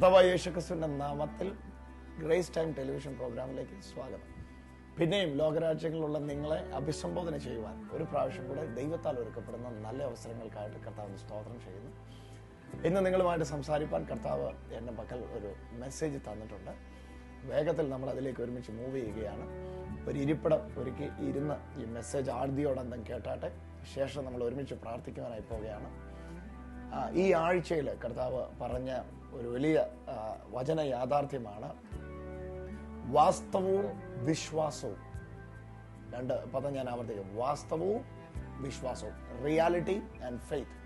കർത്താവായ യേശുക്രിസ്തുവിന്റെ നാമത്തിൽ ഗ്രേസ് ടൈം ടെലിവിഷൻ പ്രോഗ്രാമിലേക്ക് സ്വാഗതം. പിന്നെയും ലോകരാജ്യങ്ങളിലുള്ള നിങ്ങളെ അഭിസംബോധന ചെയ്യുവാൻ ഒരു പ്രാവശ്യം കൂടെ ദൈവത്താൽ ഒരുക്കപ്പെടുന്ന നല്ല അവസരങ്ങൾക്കായിട്ട് കർത്താവിന് സ്തോത്രം ചെയ്യുന്നു. ഇന്ന് നിങ്ങളുമായിട്ട് സംസാരിപ്പാൻ കർത്താവ് എന്റെ പക്കൽ ഒരു മെസ്സേജ് തന്നിട്ടുണ്ട്. വേഗത്തിൽ നമ്മൾ അതിലേക്ക് ഒരുമിച്ച് മൂവ് ചെയ്യുകയാണ്. ഒരു ഇരിപ്പിടം ഒരുക്കി ഇരുന്ന് ഈ മെസ്സേജ് ആദ്യോടന്തം കേട്ടാട്ടെ. ശേഷം നമ്മൾ ഒരുമിച്ച് പ്രാർത്ഥിക്കുവാനായി പോവുകയാണ്. ഈ ആഴ്ചയിൽ കർത്താവ് പറഞ്ഞ ഒരു വലിയ വചന യാഥാർത്ഥ്യമാണ്. വാസ്തവവും വിശ്വാസവും. രണ്ട് പദം ഞാൻ ആവർത്തിക്കും. വാസ്തവവും വിശ്വാസവും. റിയാലിറ്റി ആൻഡ് ഫെയ്ത്ത്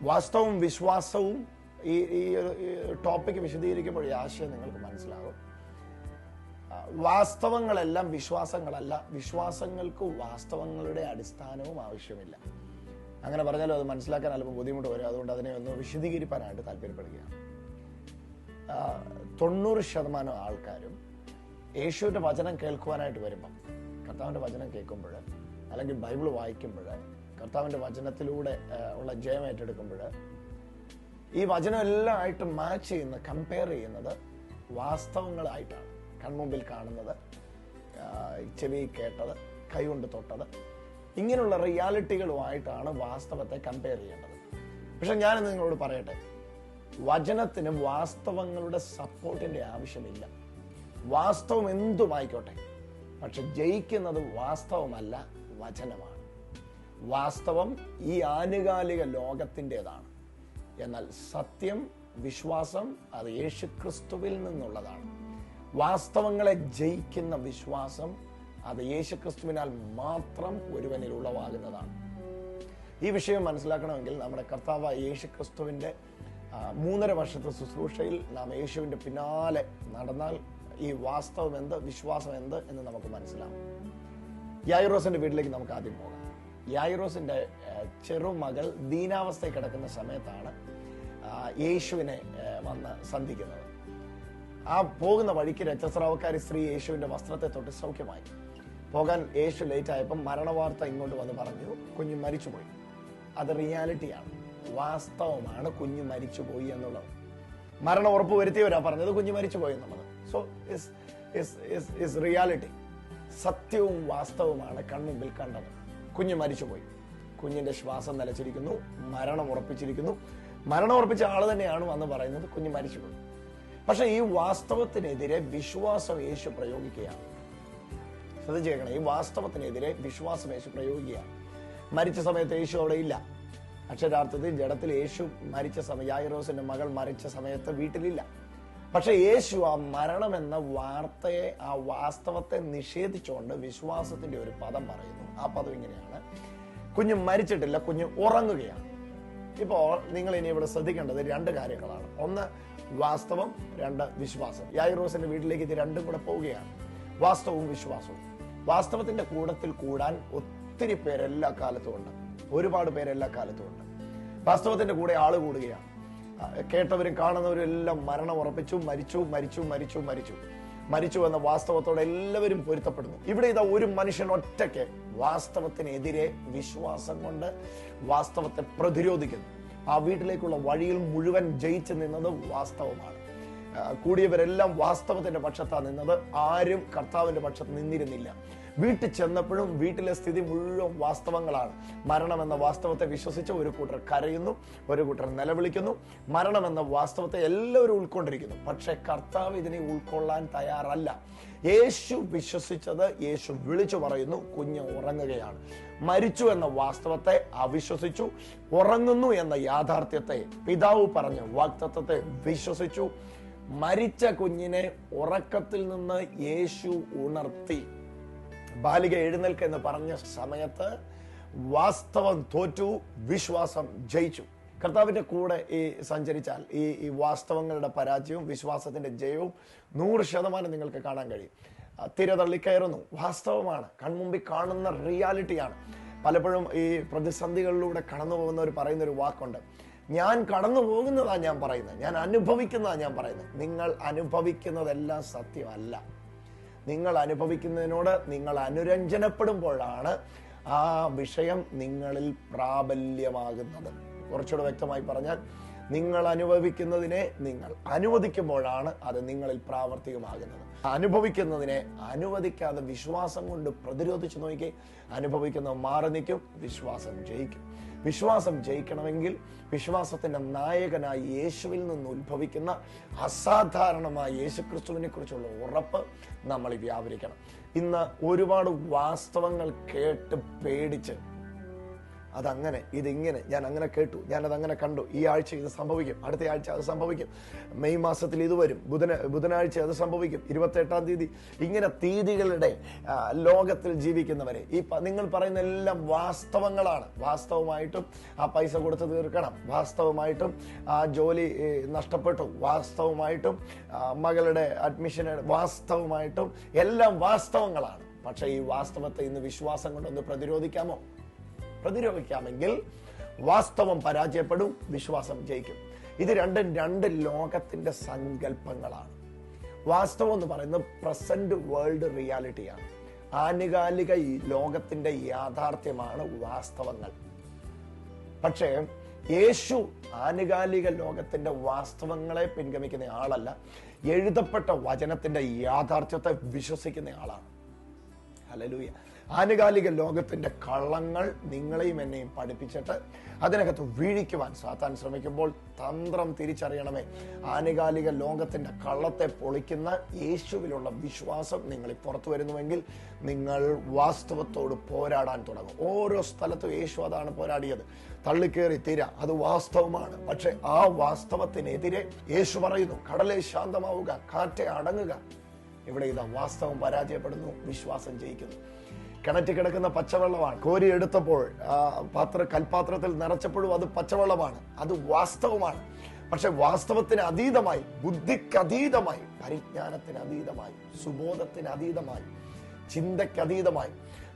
വാസ്തവവും വിശ്വാസവും ഈ ഈ ഒരു ടോപ്പിക് വിശദീകരിക്കുമ്പോൾ ഈ ആശയം നിങ്ങൾക്ക് മനസ്സിലാകും. വാസ്തവങ്ങളെല്ലാം വിശ്വാസങ്ങളല്ല. വിശ്വാസങ്ങൾക്ക് വാസ്തവങ്ങളുടെ അടിസ്ഥാനവും ആവശ്യമില്ല. അങ്ങനെ പറഞ്ഞാലും അത് മനസ്സിലാക്കാൻ അല്പം ബുദ്ധിമുട്ട് വരും. അതുകൊണ്ട് അതിനെ ഒന്ന് വിശദീകരിക്കാനായിട്ട് താല്പര്യപ്പെടുകയാണ്. തൊണ്ണൂറ് ശതമാനം ആൾക്കാരും യേശുവിന്റെ വചനം കേൾക്കുവാനായിട്ട് വരുമ്പം കർത്താവിന്റെ വചനം കേൾക്കുമ്പോൾ അല്ലെങ്കിൽ ബൈബിൾ വായിക്കുമ്പോൾ കർത്താവിന്റെ വചനത്തിലൂടെ ഉള്ള ജയം ഏറ്റെടുക്കുമ്പോൾ ഈ വചനം എല്ലാം ആയിട്ട് മാച്ച് ചെയ്യുന്ന കമ്പയർ ചെയ്യുന്നത് വാസ്തവങ്ങളായിട്ടാണ്. കൺമുമ്പിൽ കാണുന്നത് ചെവി കേട്ടത് കൈകൊണ്ട് തൊട്ടത്. ഇങ്ങനെയുള്ള റിയാലിറ്റികളുമായിട്ടാണ് വാസ്തവത്തെ കമ്പയർ ചെയ്യേണ്ടത്. പക്ഷെ ഞാനിന്ന് നിങ്ങളോട് പറയട്ടെ. വചനത്തിന് വാസ്തവങ്ങളുടെ സപ്പോർട്ടിന്റെ ആവശ്യമില്ല. വാസ്തവം എന്തുമായിക്കോട്ടെ. പക്ഷെ ജയിക്കുന്നത് വാസ്തവമല്ല വചനമാണ്. വാസ്തവം ഈ ആനുകാലിക ലോകത്തിന്റെതാണ്. എന്നാൽ സത്യം വിശ്വാസം അത് യേശുക്രിസ്തുവിൽ നിന്നുള്ളതാണ്. വാസ്തവങ്ങളെ ജയിക്കുന്ന വിശ്വാസം അത് യേശുക്രിസ്തുവിനാൽ മാത്രം ഒരുവനിൽ ഉളവാകുന്നതാണ് ഈ വിഷയം മനസ്സിലാക്കണമെങ്കിൽ നമ്മുടെ കർത്താവ് യേശുക്രിസ്തുവിന്റെ ആ, മൂന്നര വർഷത്തെ ശുശ്രൂഷയിൽ നാം യേശുവിന്റെ പിന്നാലെ നടന്നാൽ ഈ വാസ്തവം എന്ത് വിശ്വാസം എന്ത് എന്ന് നമുക്ക് മനസ്സിലാവും. യായിറോസിന്റെ വീട്ടിലേക്ക് നമുക്ക് ആദ്യം പോകാം. യായിറോസിന്റെ ചെറുമകൾ ദീനാവസ്ഥയിൽ കിടക്കുന്ന സമയത്താണ് യേശുവിനെ വന്ന് സന്ധിക്കുന്നത്. ആ പോകുന്ന വഴിക്ക് രക്തസ്രാവക്കാരി സ്ത്രീ യേശുവിന്റെ വസ്ത്രത്തെ തൊട്ട് സൗഖ്യമായി. പോകാൻ യേശു ലേറ്റ് ആയപ്പോൾ മരണവാർത്ത ഇങ്ങോട്ട് വന്ന് പറഞ്ഞു കുഞ്ഞു മരിച്ചുപോയി. അത് റിയാലിറ്റിയാണ്. വാസ്തവമാണ് കുഞ്ഞു മരിച്ചുപോയി എന്നുള്ളത്. മരണം ഉറപ്പ് വരുത്തിയവരാ പറഞ്ഞത് കുഞ്ഞ് മരിച്ചുപോയി എന്നുള്ളത്. So is is is is reality സത്യവും വാസ്തവമാണ് കൺമുമ്പിൽ കണ്ടത്. കുഞ്ഞു മരിച്ചുപോയി. കുഞ്ഞിന്റെ ശ്വാസം നിലച്ചിരിക്കുന്നു മരണം ഉറപ്പിച്ചിരിക്കുന്നു. മരണം ഉറപ്പിച്ച ആൾ തന്നെയാണ് വന്ന് പറയുന്നത് കുഞ്ഞ് മരിച്ചുപോയി. പക്ഷെ ഈ വാസ്തവത്തിനെതിരെ വിശ്വാസം യേശു പ്രയോഗിക്കുകയാണ്. ശ്രദ്ധിച്ചു കേൾക്കണം ഈ വാസ്തവത്തിനെതിരെ വിശ്വാസം യേശു പ്രയോഗിക്കുകയാണ്. മരിച്ച സമയത്ത് യേശു അവിടെ ഇല്ല. അക്ഷരാർത്ഥത്തിൽ ജഡത്തിൽ യേശു മരിച്ച സമയം യായിറോസിന്റെ മകൾ മരിച്ച സമയത്ത് വീട്ടിലില്ല. പക്ഷെ യേശു ആ മരണം എന്ന വാർത്തയെ ആ വാസ്തവത്തെ നിഷേധിച്ചുകൊണ്ട് വിശ്വാസത്തിന്റെ ഒരു പദം പറയുന്നു. ആ പദം ഇങ്ങനെയാണ്. കുഞ്ഞ് മരിച്ചിട്ടില്ല കുഞ്ഞ് ഉറങ്ങുകയാണ്. ഇപ്പോൾ നിങ്ങൾ ഇനി ഇവിടെ ശ്രദ്ധിക്കേണ്ടത് രണ്ട് കാര്യങ്ങളാണ്. ഒന്ന് വാസ്തവം. രണ്ട് വിശ്വാസം. യായിറോസിന്റെ വീട്ടിലേക്ക് ഇത് രണ്ടും കൂടെ പോവുകയാണ്. വാസ്തവവും വിശ്വാസവും. വാസ്തവത്തിന്റെ കൂടത്തിൽ കൂടാൻ ഒത്തിരി പേര് എല്ലാ കാലത്തും ഉണ്ട്. ഒരുപാട് പേര് എല്ലാ കാലത്തും ഉണ്ട്. വാസ്തവത്തിന്റെ കൂടെ ആൾ കൂടുകയാണ്. കേട്ടവരും കാണുന്നവരും എല്ലാം മരണം ഉറപ്പിച്ചു മരിച്ചു മരിച്ചു മരിച്ചു മരിച്ചു. മരിച്ചു എന്ന വാസ്തവത്തോടെ എല്ലാവരും പൊരുത്തപ്പെടുന്നു. ഇവിടെ ഇതാ ഒരു മനുഷ്യൻ ഒറ്റയ്ക്ക് വാസ്തവത്തിനെതിരെ വിശ്വാസം കൊണ്ട് വാസ്തവത്തെ പ്രതിരോധിക്കുന്നു. ആ വീട്ടിലേക്കുള്ള വഴിയിൽ മുഴുവൻ ജയിച്ചു നിന്നത് വാസ്തവമാണ്. കൂടിയവരെല്ലാം വാസ്തവത്തിന്റെ പക്ഷത്താണ് നിന്നത്. ആരും കർത്താവിന്റെ പക്ഷത്ത് നിന്നിരുന്നില്ല. വീട്ടിൽ ചെന്നപ്പോഴും വീട്ടിലെ സ്ഥിതി മുഴുവൻ വാസ്തവങ്ങളാണ്. മരണമെന്ന വാസ്തവത്തെ വിശ്വസിച്ച് ഒരു കൂട്ടർ കരയുന്നു ഒരു കൂട്ടർ നിലവിളിക്കുന്നു. മരണമെന്ന വാസ്തവത്തെ എല്ലാവരും ഉൾക്കൊണ്ടിരിക്കുന്നു. പക്ഷെ കർത്താവ് ഇതിനെ ഉൾക്കൊള്ളാൻ തയ്യാറല്ല. യേശു വിശ്വസിച്ചത് യേശു വിളിച്ചു പറയുന്നു കുഞ്ഞ് ഉറങ്ങുകയാണ്. മരിച്ചു എന്ന വാസ്തവത്തെ അവിശ്വസിച്ചു ഉറങ്ങുന്നു എന്ന യാഥാർത്ഥ്യത്തെ പിതാവ് പറഞ്ഞ വാക്തത്വത്തെ വിശ്വസിച്ചു. മരിച്ച കുഞ്ഞിനെ ഉറക്കത്തിൽ നിന്ന് യേശു ഉണർത്തി. ബാലിക എഴുന്നേൽക്ക എന്ന് പറഞ്ഞ സമയത്ത് വാസ്തവം തോറ്റു വിശ്വാസം ജയിച്ചു. കർത്താവിന്റെ കൂടെ ഈ സഞ്ചരിച്ചാൽ ഈ ഈ വാസ്തവങ്ങളുടെ പരാജയവും വിശ്വാസത്തിന്റെ ജയവും നൂറ് ശതമാനം നിങ്ങൾക്ക് കാണാൻ കഴിയും. തിര തള്ളിക്കയറുന്നു വാസ്തവമാണ്. കൺമുമ്പിൽ കാണുന്ന റിയാലിറ്റിയാണ്. പലപ്പോഴും ഈ പ്രതിസന്ധികളിലൂടെ കടന്നു പോകുന്നവർ പറയുന്ന ഒരു വാക്കുണ്ട്. ഞാൻ കടന്നു പോകുന്നതാണ് ഞാൻ പറയുന്നത്. ഞാൻ അനുഭവിക്കുന്നതാണ് ഞാൻ പറയുന്നത്. നിങ്ങൾ അനുഭവിക്കുന്നതെല്ലാം സത്യമല്ല. നിങ്ങൾ അനുഭവിക്കുന്നതിനോട് നിങ്ങൾ അനുരഞ്ജനപ്പെടുമ്പോഴാണ് ആ വിഷയം നിങ്ങളിൽ പ്രാബല്യമാകുന്നത്. കുറച്ചുകൂടെ വ്യക്തമായി പറഞ്ഞാൽ നിങ്ങൾ അനുഭവിക്കുന്നതിനെ നിങ്ങൾ അനുവദിക്കുമ്പോഴാണ് അത് നിങ്ങളിൽ പ്രാവർത്തികമാകുന്നത്. അനുഭവിക്കുന്നതിനെ അനുവദിക്കാതെ വിശ്വാസം കൊണ്ട് പ്രതിരോധിച്ചു നോക്കി അനുഭവിക്കുന്നത് മാറി നിൽക്കും വിശ്വാസം ജയിക്കും. വിശ്വാസം ജയിക്കണമെങ്കിൽ വിശ്വാസത്തിന്റെ നായകനായി യേശുവിൽ നിന്ന് ഉത്ഭവിക്കുന്ന അസാധാരണമായ യേശുക്രിസ്തുവിനെ കുറിച്ചുള്ള ഉറപ്പ് നമ്മൾ വ്യാപരിക്കണം. ഇന്ന് ഒരുപാട് വാസ്തവങ്ങൾ കേട്ട് പേടിച്ച് അതങ്ങനെ ഇതിങ്ങനെ ഞാൻ അങ്ങനെ കേട്ടു ഞാനത് അങ്ങനെ കണ്ടു. ഈ ആഴ്ച ഇത് സംഭവിക്കും അടുത്ത ആഴ്ച അത് സംഭവിക്കും. മെയ് മാസത്തിൽ ഇത് വരും ബുധന ബുധനാഴ്ച അത് സംഭവിക്കും ഇരുപത്തെട്ടാം തീയതി. ഇങ്ങനെ തീയതികളുടെ ലോകത്തിൽ ജീവിക്കുന്നവരെ ഈ നിങ്ങൾ പറയുന്ന എല്ലാം വാസ്തവങ്ങളാണ്. വാസ്തവമായിട്ടും ആ പൈസ കൊടുത്ത് തീർക്കണം വാസ്തവമായിട്ടും ആ ജോലി നഷ്ടപ്പെട്ടു വാസ്തവമായിട്ടും മകളുടെ അഡ്മിഷൻ വാസ്തവമായിട്ടും എല്ലാം വാസ്തവങ്ങളാണ്. പക്ഷേ ഈ വാസ്തവത്തെ ഇന്ന് വിശ്വാസം കൊണ്ടൊന്ന് പ്രതിരോധിക്കാമോ? പ്രതിരോധിക്കാമെങ്കിൽ വാസ്തവം പരാജയപ്പെടും വിശ്വാസം ജയിക്കും. ഇത് രണ്ടും രണ്ട് ലോകത്തിന്റെ സങ്കല്പങ്ങളാണ്. വാസ്തവം എന്ന് പറയുന്നത് പ്രസന്റ് വേൾഡ് റിയാലിറ്റിയാണ്. ആനുകാലിക ഈ ലോകത്തിന്റെ യാഥാർത്ഥ്യമാണ് വാസ്തവങ്ങൾ. പക്ഷേ യേശു ആനുകാലിക ലോകത്തിന്റെ വാസ്തവങ്ങളെ പിൻഗമിക്കുന്ന ആളല്ല എഴുതപ്പെട്ട വചനത്തിന്റെ യാഥാർത്ഥ്യത്തെ വിശ്വസിക്കുന്ന ആളാണ്. ഹലലൂയ ആനുകാലിക ലോകത്തിന്റെ കള്ളങ്ങൾ നിങ്ങളെയും എന്നെയും പഠിപ്പിച്ചിട്ട് അതിനകത്ത് വീഴിക്കുവാൻ സാത്താൻ ശ്രമിക്കുമ്പോൾ തന്ത്രം തിരിച്ചറിയണമേ. ആനുകാലിക ലോകത്തിന്റെ കള്ളത്തെ പൊളിക്കുന്ന യേശുവിലുള്ള വിശ്വാസം നിങ്ങൾ പുറത്തു വരുന്നുവെങ്കിൽ നിങ്ങൾ വാസ്തവത്തോട് പോരാടാൻ തുടങ്ങും. ഓരോ സ്ഥലത്തും യേശു അതാണ് പോരാടിയത്. തള്ളിക്കേറി തീര അത് വാസ്തവമാണ്. പക്ഷെ ആ വാസ്തവത്തിനെതിരെ യേശു പറയുന്നു കടലെ ശാന്തമാവുക കാറ്റെ അടങ്ങുക. ഇവിടെ ഇതാ വാസ്തവം പരാജയപ്പെടുന്നു വിശ്വാസം ജയിക്കുന്നു. കിണറ്റി കിടക്കുന്ന പച്ചവെള്ളമാണ്. കോരി എടുത്തപ്പോൾ പാത്ര കൽപാത്രത്തിൽ നിറച്ചപ്പോഴും അത് പച്ചവെള്ളമാണ്. അത് വാസ്തവമാണ്. പക്ഷെ വാസ്തവത്തിന് അതീതമായി ബുദ്ധിക്കതീതമായി പരിജ്ഞാനത്തിന് അതീതമായി സുബോധത്തിന് അതീതമായി ചിന്തക്കതീതമായി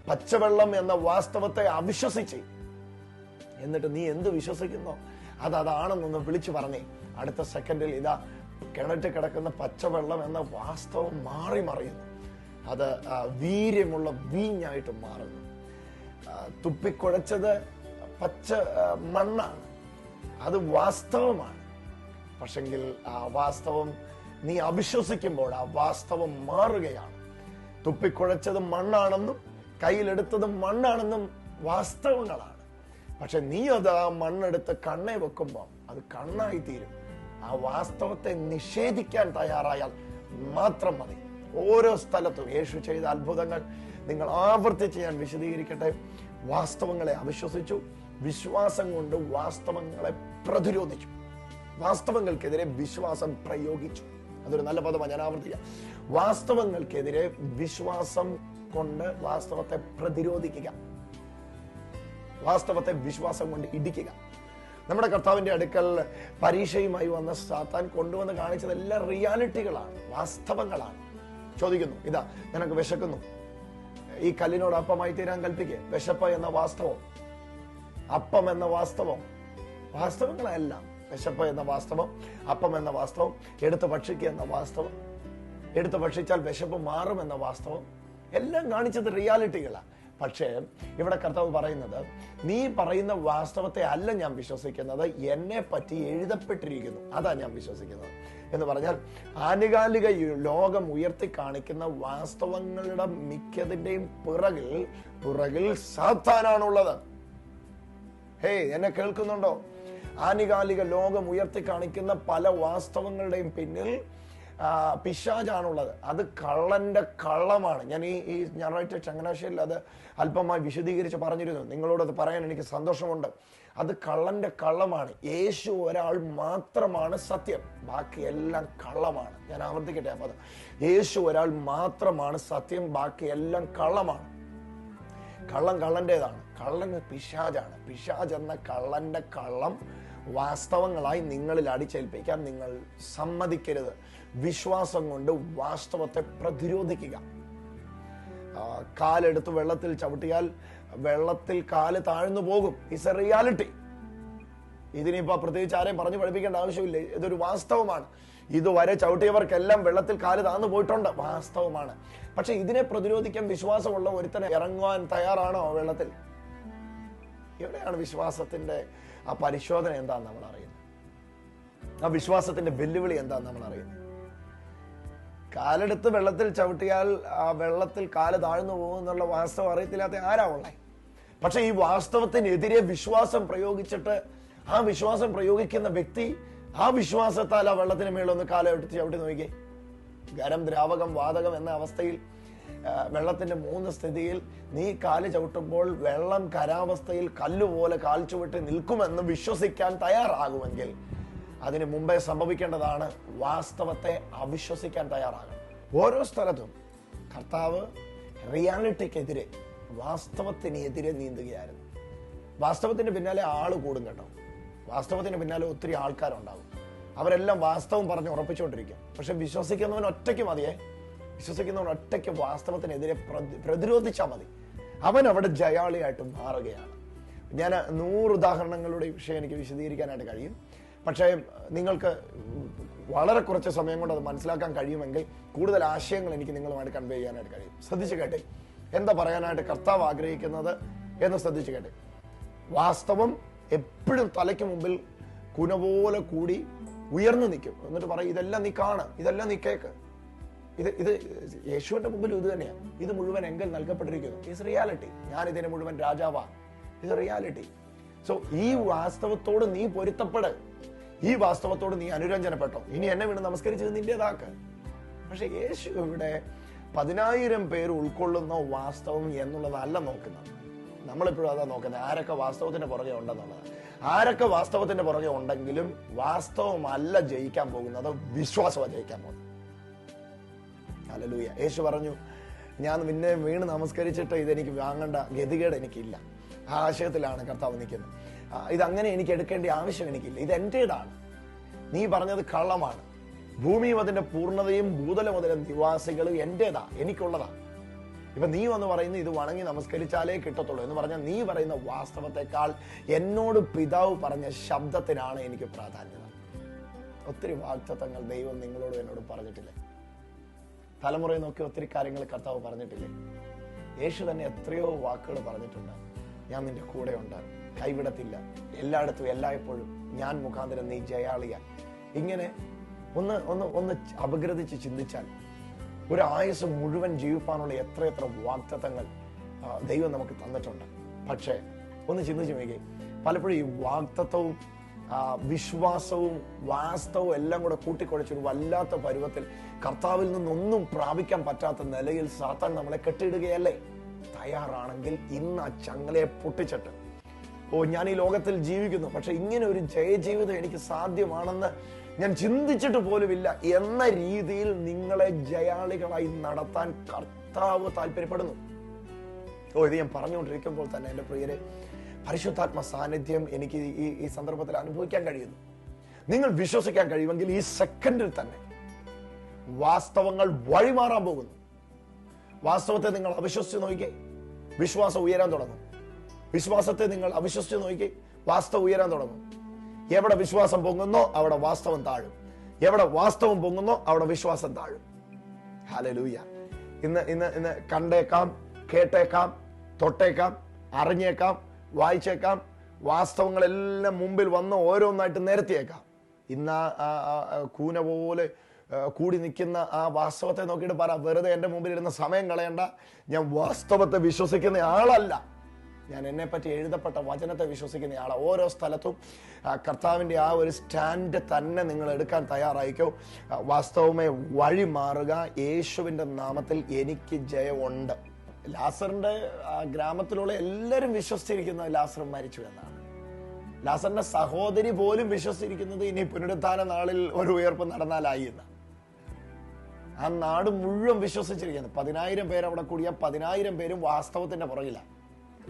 പച്ചവെള്ളം എന്ന വാസ്തവത്തെ അവിശ്വസിച്ച് എന്നിട്ട് നീ എന്ത് വിശ്വസിക്കുന്നോ അത് അതാണെന്നൊന്ന് വിളിച്ചു പറഞ്ഞേ. അടുത്ത സെക്കൻഡിൽ ഇതാ കിണറ്റ് കിടക്കുന്ന പച്ചവെള്ളം എന്ന വാസ്തവം മാറി മറിയുന്നു. അത് വീര്യമുള്ള വീഞ്ഞായിട്ട് മാറുന്നു. തുപ്പിക്കുഴച്ചത് പച്ച മണ്ണാണ്. അത് വാസ്തവമാണ്. പക്ഷെങ്കിൽ ആ വാസ്തവം നീ അവിശ്വസിക്കുമ്പോൾ ആ വാസ്തവം മാറുകയാണ്. തുപ്പിക്കുഴച്ചത് മണ്ണാണെന്നും കയ്യിലെടുത്തത് മണ്ണാണെന്നും വാസ്തവങ്ങളാണ്. പക്ഷെ നീ അത് ആ മണ്ണെടുത്ത് കണ്ണെ വെക്കുമ്പോൾ അത് കണ്ണായി തീരും ആ വാസ്തവത്തെ നിഷേധിക്കാൻ തയ്യാറായാൽ മാത്രം മതി. ഓരോ സ്ഥലത്തും യേശു ചെയ്ത അത്ഭുതങ്ങൾ നിങ്ങൾ ആവർത്തിച്ച് ഞാൻ വിശദീകരിക്കട്ടെ. വാസ്തവങ്ങളെ അവിശ്വസിച്ചു. വിശ്വാസം കൊണ്ട് വാസ്തവങ്ങളെ പ്രതിരോധിച്ചു. വാസ്തവങ്ങൾക്കെതിരെ വിശ്വാസം പ്രയോഗിച്ചു. അതൊരു നല്ല പദമാണ് ഞാൻ ആവർത്തിക്കാം. വാസ്തവങ്ങൾക്കെതിരെ വിശ്വാസം കൊണ്ട് വാസ്തവത്തെ പ്രതിരോധിക്കുക. വാസ്തവത്തെ വിശ്വാസം കൊണ്ട് ഇടിക്കുക. നമ്മുടെ കർത്താവിന്റെ അടുക്കൽ പരീക്ഷയുമായി വന്ന സാത്താൻ കൊണ്ടുവന്ന് കാണിച്ചതെല്ലാം റിയാലിറ്റികളാണ് വാസ്തവങ്ങളാണ്. ചോദിക്കുന്നു. ഇതാ നിനക്ക് വിശക്കുന്നു. ഈ കല്ലിനോട് അപ്പമായി തീരാൻ കൽപ്പിക്കുക വിശപ്പ് എന്ന വാസ്തവം. അപ്പം എന്ന വാസ്തവം. വാസ്തവങ്ങളെല്ലാം. വിശപ്പ് എന്ന വാസ്തവം അപ്പം എന്ന വാസ്തവം എടുത്ത് ഭക്ഷിക്കുക എന്ന വാസ്തവം എടുത്ത് ഭക്ഷിച്ചാൽ വിശപ്പ് മാറും എന്ന വാസ്തവം. എല്ലാം കാണിച്ചത് റിയാലിറ്റികളാണ് പക്ഷേ ഇവിടെ കർത്താവ് പറയുന്നത് നീ പറയുന്ന വാസ്തവത്തെ അല്ല ഞാൻ വിശ്വസിക്കുന്നത്. എന്നെ പറ്റി എഴുതപ്പെട്ടിരിക്കുന്നു. അതാ ഞാൻ വിശ്വസിക്കുന്നത്. എന്ന് പറഞ്ഞാൽ ആനുകാലിക ലോകം ഉയർത്തി കാണിക്കുന്ന വാസ്തവങ്ങളുടെ മിക്കതിന്റെയും പിറകിൽ പിറകിൽ സാത്താനാണുള്ളത്. ഹേ എന്നെ കേൾക്കുന്നുണ്ടോ? ആനുകാലിക ലോകം ഉയർത്തി കാണിക്കുന്ന പല വാസ്തവങ്ങളുടെയും പിന്നിൽ പിശാജാണുള്ളത് അത് കള്ളന്റെ കള്ളമാണ്. ഞാൻ ഈ ഈ ഞായറാഴ്ച ചങ്ങനാശ്ശേരിൽ അത് അല്പമായി വിശദീകരിച്ച് പറഞ്ഞിരുന്നു. നിങ്ങളോട് അത് പറയാൻ എനിക്ക് സന്തോഷമുണ്ട്. അത് കള്ളന്റെ കള്ളമാണ്. യേശു ഒരാൾ മാത്രമാണ് സത്യം. ബാക്കി എല്ലാം കള്ളമാണ്. ഞാൻ ആവർത്തിക്കട്ടെ അത് യേശു ഒരാൾ മാത്രമാണ് സത്യം ബാക്കി എല്ലാം കള്ളമാണ്. കള്ളം കള്ളന്റെതാണ് കള്ളൻ പിശാജാണ് പിശാജ് എന്ന കള്ളന്റെ കള്ളം വാസ്തവങ്ങളായി നിങ്ങളിൽ അടിച്ചേൽപ്പിക്കാൻ നിങ്ങൾ സമ്മതിക്കരുത്. വിശ്വാസം കൊണ്ട് വാസ്തവത്തെ പ്രതിരോധിക്കുക. കാലെടുത്ത് വെള്ളത്തിൽ ചവിട്ടിയാൽ വെള്ളത്തിൽ കാൽ താഴ്ന്നു പോകും. ഇറ്റ്സ് എ റിയാലിറ്റി ഇതിനിപ്പോ പ്രത്യേകിച്ച് ആരെയും പറഞ്ഞു പഠിപ്പിക്കേണ്ട ആവശ്യമില്ല. ഇതൊരു വാസ്തവമാണ്. ഇതുവരെ ചവിട്ടിയവർക്കെല്ലാം വെള്ളത്തിൽ കാൽ താന്നു പോയിട്ടുണ്ട്. വാസ്തവമാണ്. പക്ഷെ ഇതിനെ പ്രതിരോധിക്കാൻ വിശ്വാസമുള്ള ഒരുത്തനെ ഇറങ്ങുവാൻ തയ്യാറാണോ വെള്ളത്തിൽ? എവിടെയാണ് വിശ്വാസത്തിന്റെ ആ പരിശോധന എന്താന്ന് നമ്മൾ അറിയുന്നത്? ആ വിശ്വാസത്തിന്റെ വെല്ലുവിളി എന്താന്ന് നമ്മൾ അറിയുന്നത്? കാലെടുത്ത് വെള്ളത്തിൽ ചവിട്ടിയാൽ ആ വെള്ളത്തിൽ കാൽ താഴ്ന്നു പോകും എന്നുള്ള വാസ്തവം അറിയത്തില്ലാത്ത ആരാ ഉള്ളേ? പക്ഷെ ഈ വാസ്തവത്തിനെതിരെ വിശ്വാസം പ്രയോഗിച്ചിട്ട് ആ വിശ്വാസം പ്രയോഗിക്കുന്ന വ്യക്തി ആ വിശ്വാസത്താൽ ആ വെള്ളത്തിന് മേളൊന്ന് കാലെടുത്ത് ചവിട്ടി നോക്കി. ഗരം ദ്രാവകം വാതകം എന്ന അവസ്ഥയിൽ വെള്ളത്തിന്റെ മൂന്ന് സ്ഥിതിയിൽ നീ കാൽ ചവിട്ടുമ്പോൾ വെള്ളം കരാവസ്ഥയിൽ കല്ലുപോലെ കാൽ ചുവട്ടി നിൽക്കുമെന്ന് വിശ്വസിക്കാൻ തയ്യാറാകുമെങ്കിൽ അതിന് മുമ്പേ സംഭവിക്കേണ്ടതാണ് വാസ്തവത്തെ അവിശ്വസിക്കാൻ തയ്യാറാകണം. ഓരോ സ്ഥലത്തും കർത്താവ് റിയാലിറ്റിക്കെതിരെ വാസ്തവത്തിനെതിരെ നീന്തുകയായിരുന്നു. വാസ്തവത്തിന് പിന്നാലെ ആൾ കൂടും കേട്ടോ. വാസ്തവത്തിന് പിന്നാലെ ഒത്തിരി ആൾക്കാരുണ്ടാവും. അവരെല്ലാം വാസ്തവം പറഞ്ഞ് ഉറപ്പിച്ചുകൊണ്ടിരിക്കും. പക്ഷെ വിശ്വസിക്കുന്നവൻ ഒറ്റയ്ക്ക് മതിയേ. വിശ്വസിക്കുന്നവൻ ഒറ്റയ്ക്ക് വാസ്തവത്തിനെതിരെ പ്രതി- പ്രതിരോധിച്ചാൽ മതി. അവൻ അവിടെ ജയാളിയായിട്ട് മാറുകയാണ്. ഞാൻ നൂറ് ഉദാഹരണങ്ങളുടെ വിഷയം എനിക്ക് വിശദീകരിക്കാനായിട്ട് കഴിയും. പക്ഷേ നിങ്ങൾക്ക് വളരെ കുറച്ച് സമയം കൊണ്ട് അത് മനസ്സിലാക്കാൻ കഴിയുമെങ്കിൽ കൂടുതൽ ആശയങ്ങൾ എനിക്ക് നിങ്ങളുമായിട്ട് കൺവേ ചെയ്യാനായിട്ട് കഴിയും. ശ്രദ്ധിച്ചു കേട്ടെ. എന്താ പറയാനായിട്ട് കർത്താവ് ആഗ്രഹിക്കുന്നത് എന്ന് ശ്രദ്ധിച്ചു കേട്ടെ. വാസ്തവം എപ്പോഴും തലയ്ക്ക് മുമ്പിൽ കുന പോലെ കൂടി ഉയർന്നു നിൽക്കും. എന്നിട്ട് പറയും ഇതെല്ലാം നീ കാണ് ഇതെല്ലാം നീ കേക്ക്. ഇത് ഇത് യേശുവിന്റെ മുമ്പിൽ ഇത് തന്നെയാണ് ഇത് മുഴുവൻ എങ്കിൽ നൽകപ്പെട്ടിരിക്കുന്നു. ഇസ് റിയാലിറ്റി ഞാൻ ഇതിനെ മുഴുവൻ രാജാവാ. ഇത് റിയാലിറ്റി സോ ഈ വാസ്തവത്തോട് നീ പൊരുത്തപ്പെട്. ഈ വാസ്തവത്തോട് നീ അനുരഞ്ജനപ്പെട്ടോ. ഇനി എന്നെ വീണ് നമസ്കരിച്ചത് നിന്റേതാക്ക്. പക്ഷെ യേശു ഇവിടെ പതിനായിരം പേര് ഉൾക്കൊള്ളുന്ന വാസ്തവം എന്നുള്ളതല്ല നോക്കുന്നത്. നമ്മളിപ്പോഴും അതാ നോക്കുന്നത്. ആരൊക്കെ വാസ്തവത്തിന്റെ പുറകെ ഉണ്ടെന്നുള്ളത്. ആരൊക്കെ വാസ്തവത്തിന്റെ പുറകെ ഉണ്ടെങ്കിലും വാസ്തവമല്ല ജയിക്കാൻ പോകുന്നത്. വിശ്വാസമാണ് ജയിക്കാൻ പോകുന്നത്. അലലൂയ യേശു പറഞ്ഞു ഞാൻ നിന്നെ വീണ് നമസ്കരിച്ചിട്ട് ഇതെനിക്ക് വാങ്ങേണ്ട ഗതികേട് എനിക്കില്ല. ആ ആശയത്തിലാണ് കർത്താവ് നിൽക്കുന്നത്. ഇതങ്ങനെ എനിക്ക് എടുക്കേണ്ട ആവശ്യം എനിക്കില്ല. ഇത് എന്റെതാണ് നീ പറഞ്ഞത് കള്ളമാണ്. ഭൂമിയും അതിന്റെ പൂർണതയും ഭൂതലം അതിന്റെ നിവാസികളും എന്റെതാ എനിക്കുള്ളതാ. ഇപ്പൊ നീ വന്ന് പറയുന്നത് ഇത് വണങ്ങി നമസ്കരിച്ചാലേ കിട്ടത്തുള്ളൂ എന്ന് പറഞ്ഞാൽ നീ പറയുന്ന വാസ്തവത്തെക്കാൾ എന്നോട് പിതാവ് പറഞ്ഞ ശബ്ദത്തിനാണ് എനിക്ക് പ്രാധാന്യത. ഒത്തിരി വാക്തത്വങ്ങൾ ദൈവം നിങ്ങളോട് എന്നോട് പറഞ്ഞിട്ടില്ലേ? തലമുറയെ നോക്കി ഒത്തിരി കാര്യങ്ങൾ കർത്താവ് പറഞ്ഞിട്ടില്ലേ? യേശു തന്നെ എത്രയോ വാക്കുകൾ പറഞ്ഞിട്ടുണ്ട്. ഞാൻ നിന്റെ കൂടെയുണ്ട് കൈവിടത്തില്ല. എല്ലായിടത്തും എല്ലായ്പ്പോഴും ഞാൻ മുഖാന്തരം നീ ജയാളിയ ഇങ്ങനെ ഒന്ന് ഒന്ന് ഒന്ന് അപഗ്രഥിച്ച് ചിന്തിച്ചാൽ ഒരു ആയുസ് മുഴുവൻ ജീവിപ്പാനുള്ള എത്രയെത്ര വാഗ്ദത്തങ്ങൾ ദൈവം നമുക്ക് തന്നിട്ടുണ്ട്. പക്ഷേ ഒന്ന് ചിന്തിച്ചു നോക്കി പലപ്പോഴും ഈ വാഗ്ദത്വവും വിശ്വാസവും വാസ്തവും എല്ലാം കൂടെ കൂട്ടിക്കുഴച്ചൊരു വല്ലാത്ത പരുവത്തിൽ കർത്താവിൽ നിന്നൊന്നും പ്രാപിക്കാൻ പറ്റാത്ത നിലയിൽ സാത്താൻ നമ്മളെ കെട്ടിയിടുകയല്ലേ? തയ്യാറാണെങ്കിൽ ഇന്ന് ആ ചങ്ങലയെ പൊട്ടിച്ചിട്ട്. ഓ ഞാൻ ഈ ലോകത്തിൽ ജീവിക്കുന്നു പക്ഷെ ഇങ്ങനെ ഒരു ജയജീവിതം എനിക്ക് സാധ്യമാണെന്ന് ഞാൻ ചിന്തിച്ചിട്ട് പോലുമില്ല എന്ന രീതിയിൽ നിങ്ങളെ ജയാളികളായി നടത്താൻ കർത്താവ് താല്പര്യപ്പെടുന്നു. ഓ ഇത് ഞാൻ പറഞ്ഞുകൊണ്ടിരിക്കുമ്പോൾ തന്നെ എന്റെ പ്രിയരെ പരിശുദ്ധാത്മ സാന്നിധ്യം എനിക്ക് ഈ ഈ സന്ദർഭത്തിൽ അനുഭവിക്കാൻ കഴിയുന്നു. നിങ്ങൾ വിശ്വസിക്കാൻ കഴിയുമെങ്കിൽ ഈ സെക്കൻഡിൽ തന്നെ വാസ്തവങ്ങൾ വഴിമാറാൻ പോകുന്നു. വാസ്തവത്തെ നിങ്ങൾ അവിശ്വസിച്ച് നോക്കി വിശ്വാസം ഉയരാൻ തുടങ്ങും. വിശ്വാസത്തെ നിങ്ങൾ അവിശ്വസിച്ച് നോക്കി വാസ്തവം ഉയരാൻ തുടങ്ങും. എവിടെ വിശ്വാസം പൊങ്ങുന്നോ അവിടെ വാസ്തവം താഴും. എവിടെ വാസ്തവം പൊങ്ങുന്നോ അവിടെ വിശ്വാസം താഴും. ഹാലലൂയ ഇന്ന് ഇന്ന് ഇന്ന് കണ്ടേക്കാം കേട്ടേക്കാം തൊട്ടേക്കാം അറിഞ്ഞേക്കാം വായിച്ചേക്കാം വാസ്തവങ്ങളെല്ലാം മുമ്പിൽ വന്ന് ഓരോന്നായിട്ട് നിരത്തിയേക്കാം. ഇന്ന് കൂന പോലെ കൂടി നിൽക്കുന്ന ആ വാസ്തവത്തെ നോക്കിയിട്ട് പറ വെറുതെ എന്റെ മുമ്പിൽ ഇരുന്ന സമയം കളയണ്ട. ഞാൻ വാസ്തവത്തെ വിശ്വസിക്കുന്ന ആളല്ല. ഞാൻ എന്നെ പറ്റി എഴുതപ്പെട്ട വചനത്തെ വിശ്വസിക്കുന്ന ആളെ. ഓരോ സ്ഥലത്തും കർത്താവിന്റെ ആ ഒരു സ്റ്റാൻഡ് തന്നെ നിങ്ങൾ എടുക്കാൻ തയ്യാറായിക്കോ വാസ്തവമേ വഴി മാറുക യേശുവിന്റെ നാമത്തിൽ എനിക്ക് ജയമുണ്ട്. ലാസറിന്റെ ഗ്രാമത്തിലുള്ള എല്ലാവരും വിശ്വസിച്ചിരിക്കുന്നത് ലാസർ മരിച്ചു എന്നാണ്. ലാസറിന്റെ സഹോദരി പോലും വിശ്വസിച്ചിരിക്കുന്നത് ഇനി പുനരുദ്ധാന നാളിൽ ഒരു ഉയർപ്പ് നടന്നാലായി എന്ന് ആ നാട് മുഴുവൻ വിശ്വസിച്ചിരിക്കുന്നത് പതിനായിരം പേര് അവിടെ കൂടിയ പതിനായിരം പേരും വാസ്തവത്തിന്റെ പുറകില.